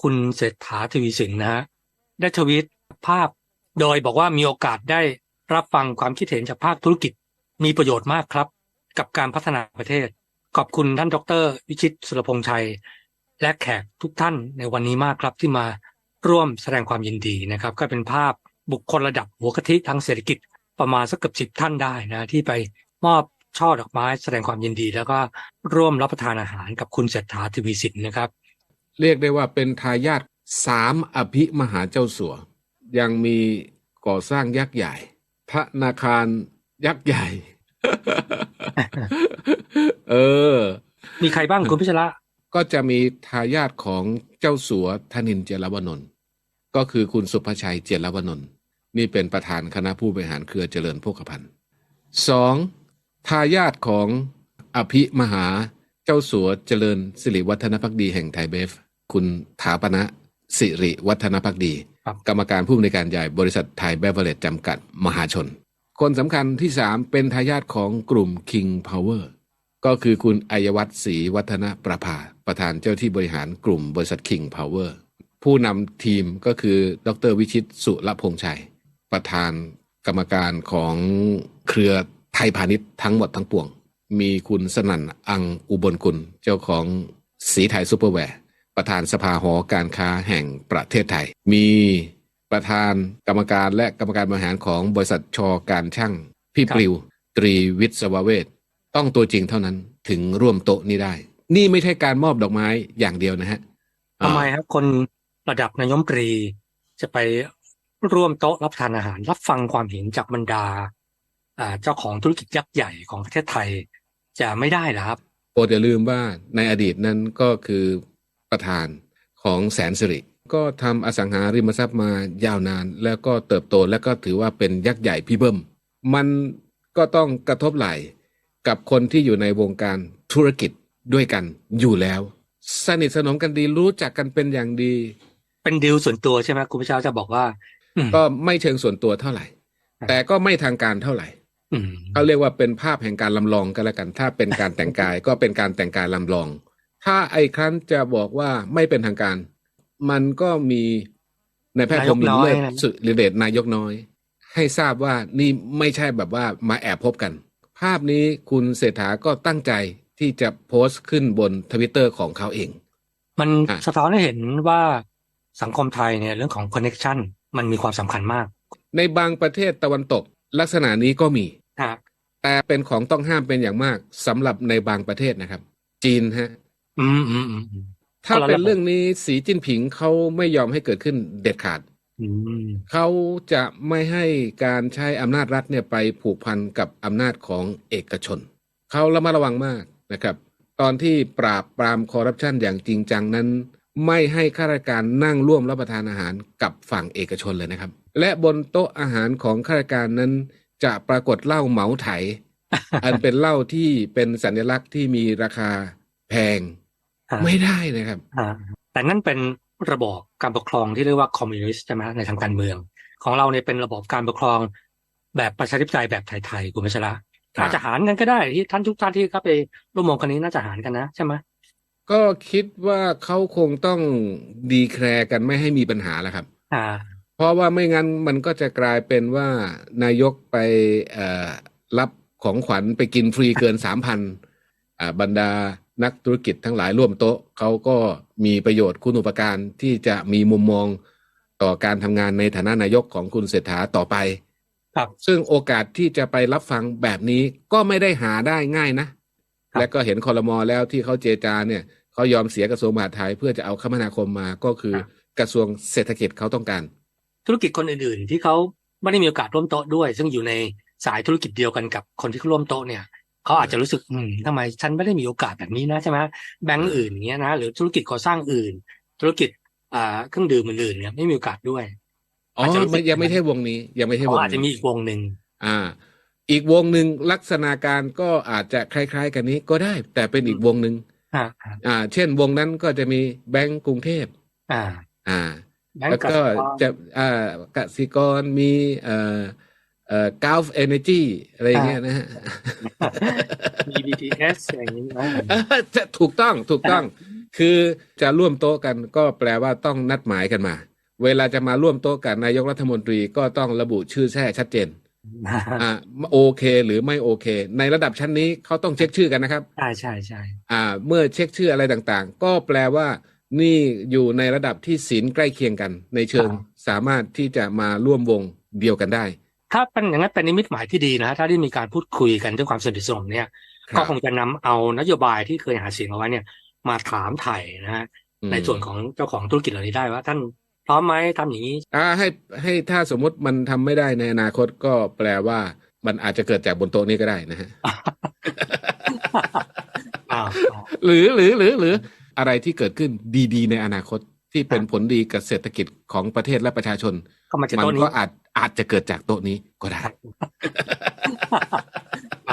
คุณเศรษฐาทวีสินนะฮะได้ทวีตภาพโดยบอกว่ามีโอกาสได้รับฟังความคิดเห็นจากภาคธุรกิจ มีประโยชน์มากครับ กับการพัฒนาประเทศ ขอบคุณท่านดร วิชิตสุรพงษ์ชัย และแขกทุกท่านในวันนี้มากครับที่มาร่วมแสดงความยินดีนะครับ ก็เป็นภาพบุคคลระดับหัวกะทิทางเศรษฐกิจประมาณสักเกือบสิบท่านได้นะที่ไปมอบช่อดอกไม้แสดงความยินดี แล้วก็ร่วมรับประทานอาหารกับคุณเศรษฐาทวีสินนะครับ เรียกได้ว่าเป็นทายาทสามอภิมหาเจ้าสัว ยังมีก่อสร้างยักษ์ใหญ่ ธนาคารยักษ์ใหญ่ เออ มีใครบ้างคุณพิชระก็จะมีทายาทของเจ้าสัวธนินเจยรวนนท์ก็คือคุณสุภชัยเจยรวนนท์นี่เป็นประธานคณะผู้บริหารเครือเจริญโภคภัณฑ์สองทายาทของอภิมหาเจ้าสัวเจริญสิริวัฒนพักดีแห่งไทยเบฟ คุณถาปณะสิริวัฒนพักดีครับกรรมการผู้อำนวยการใหญ่บริษัทไทยเบเวอร์เรจจำกัดมหาชน คนสำคัญที่สามเป็นทายาทของกลุ่ม King Power ก็คือคุณอัยวัฒน์ศรีวัฒนประภา ประธานเจ้าที่บริหารกลุ่มบริษัท King Power ผู้นำทีมก็คือดรวิชิตสุรพงษ์ชัย ประธานกรรมการของเครือไทยพาณิชย์ทั้งหมดทั้งปวง มีคุณสนั่นอังอุบลกุล เจ้าของสีไทยซูเปอร์แวร์ ประธานสภาหอการค้าแห่งประเทศไทย มีประธานกรรมการและกรรมการบริหารของบริษัทชอการช่าง พี่ครับปลิว ตรีวิศวเวทต้องตัวจริงเท่านั้นถึงร่วมโต๊ะนี้ได้ นี่ไม่ใช่การมอบดอกไม้อย่างเดียวนะฮะทำไมอ่าครับคนระดับนายกรัฐมนตรี จะไปร่วมโต๊ะรับประทานอาหาร รับฟังความเห็นจากบรรดาอ่าเจ้าของธุรกิจยักษ์ใหญ่ของประเทศไทย จะไม่ได้เหรอครับโปรดอย่าลืมว่าในอดีตนั้นก็คือ ประธานของแสนสิริ ก็ทำอสังหาริมทรัพย์มายาวนาน แล้วก็เติบโตแล้วก็ถือว่าเป็นยักษ์ใหญ่พี่เบิ้มมันก็ต้องกระทบไหล่กับคนที่อยู่ในวงการธุรกิจด้วยกันอยู่แล้ว สนิทสนมกันดีรู้จักกันเป็นอย่างดี เป็นดีลส่วนตัวใช่ไหมคุณพิชาจะบอกว่าอืมก็ไม่เชิงส่วนตัวเท่าไหร่ครับแต่ก็ไม่ทางการเท่าไหร่อืมเขาเรียกว่าเป็นภาพแห่งการลำลองกันแล้วกัน ถ้าเป็นการแต่งกายก็เป็นการแต่งกายลำลอง ถ้าไอ้ครั้นจะบอกว่าไม่เป็นทางการ มันก็มีในแพทย์พรหมินทร์เลิศสุริเดชนายกน้อย ให้ทราบว่านี่ไม่ใช่แบบว่ามาแอบพบกัน ภาพนี้คุณเศรษฐาก็ตั้งใจที่จะโพสต์ขึ้นบนทวิตเตอร์ของเขาเอง มันอะสะท้อนให้เห็นว่าสังคมไทยเนี่ยเรื่องของคอนเน็ชันมันมีความสำคัญมาก ในบางประเทศตะวันตกลักษณะนี้ก็มีครับแต่เป็นของต้องห้ามเป็นอย่างมากสำหรับในบางประเทศนะครับ จีนฮะ อืมอืมอืมอืมถ้าคนละเป็นระบบเรื่องนี้สีจิ้นผิงเขาไม่ยอมให้เกิดขึ้นเด็ดขาด อืมเขาจะไม่ให้การใช้อำนาจรัฐเนี่ยไปผูกพันกับอำนาจของเอกชน เขาระมัดระวังมากนะครับ ตอนที่ปราบปรามคอร์รัปชันอย่างจริงจังนั้น ไม่ให้ข้าราชการนั่งร่วมรับประทานอาหารกับฝั่งเอกชนเลยนะครับ และบนโต๊ะอาหารของข้าราชการนั้น จะปรากฏเหล้าเหมาไถ อันเป็นเหล้าที่เป็นสัญลักษณ์ที่มีราคาแพงอ่า ไม่ได้นะครับอ่าแต่นั่นเป็นระบอบการปกครองที่เรียกว่าคอมมิวนิสต์ใช่ไหมในทางการเมือง ของเราเนี่ยเป็นระบอบการปกครองแบบประชาธิปไตยแบบไทยๆคุณพัชระครับอาจจะหารกันก็ได้ที่ท่านทุกท่านที่เข้าไปร่วมวงกันนี้น่าจะหารกันนะใช่ไหมก็คิดว่าเขาคงต้องดีแคร์กันไม่ให้มีปัญหาแล้วครับ อ่า เพราะว่าไม่งั้นมันก็จะกลายเป็นว่านายกไปเอ่อรับของขวัญไปกินฟรีเกินสามพันบรรดา นักธุรกิจทั้งหลายร่วมโต๊ะเขาก็มีประโยชน์คุณอุปการที่จะมีมุมมองต่อการทำงานในฐานะนายกของคุณเศรษฐาต่อไป ครับ ซึ่งโอกาสที่จะไปรับฟังแบบนี้ก็ไม่ได้หาได้ง่ายนะครับและก็เห็นคอรมอแล้วที่เขาเจรจาเนี่ยเขายอมเสียกระทรวงมหาดไทยเพื่อจะเอาคมนาคมมาก็คือกระทรวงเศรษฐกิจเขาต้องการ ธุรกิจคนอื่นๆที่เขาไม่ได้มีโอกาสร่วมโต๊ะด้วย ซึ่งอยู่ในสายธุรกิจเดียวกันกับคนที่เขาร่วมโต๊ะเนี่ย เขาอาจจะรู้สึกอืมทำไมฉันไม่ได้มีโอกาสแบบนี้นะใช่ไหมแบงก์อื่นอย่างเงี้ยนะหรือธุรกิจก่อสร้างอื่น ธุรกิจอ่าเครื่องดื่มอื่นๆเนี่ยไม่มีโอกาสด้วยอ๋ออาจจะรู้สึกไม่ยังไม่ใช่วงนี้ ยังไม่ใช่วเขางอาจจะมีนี้อีกวงหนึ่งอ่า อีกวงหนึ่งลักษณะการก็อาจจะคล้าย ๆ กันนี้ก็ได้ แต่เป็นอีกวงหนึ่งอ่าอ่าเช่นวงนั้นก็จะมีแบงก์กรุงเทพ อ่า อ่าแบงแล้วก์กก็สิกรจะอ่ากสิกรมีเอ่อ เอ่อกาฟเอเนจีอะไรอย่างเงี้ยนะฮะมี BTS อะไรอย่างนี้นะเออจะถูกต้องถูกต้อง คือจะร่วมโต๊ะกันก็แปลว่าต้องนัดหมายกันมา เวลาจะมาร่วมโต๊ะกับนายกรัฐมนตรีก็ต้องระบุชื่อแท้ชัดเจนอ่าโอเคหรือไม่โอเค ในระดับชั้นนี้เขาต้องเช็คชื่อกันนะครับใช่ใช่ใช่อ่า เมื่อเช็คชื่ออะไรต่างๆ ก็แปลว่านี่อยู่ในระดับที่ศีลใกล้เคียงกัน ในเชิงสามารถที่จะมาร่วมวงเดียวกันได้ ถ้าเป็นอย่างนั้นเป็นนิมิตหมายที่ดีนะถ้าได้มีการพูดคุยกันด้วยความสนิทสนมเนี่ยครับก็คงจะนำเอานโยบายที่เคยหาเสียงเอาไว้เนี่ย มาถามไถ่นะฮะอืมในส่วนของเจ้าของธุรกิจเหล่านี้ได้ว่าท่านพร้อมไหมทำอย่างนี้อ่าให้ให้ถ้าสมมติมันทำไม่ได้ในอนาคตก็แปลว่ามันอาจจะเกิดจากบนโต๊ะนี้ก็ได้นะฮะอ้าวอ้าวหรือหรือหรือหรืออะไรที่เกิดขึ้นดี ๆ ในอนาคตที่เป็นผลดีกับเศรษฐกิจของประเทศและประชาชนก็มาจากมันโต๊ะนี้ก็อาจ อาจจะเกิดจากโต๊ะนี้ก็ได้อ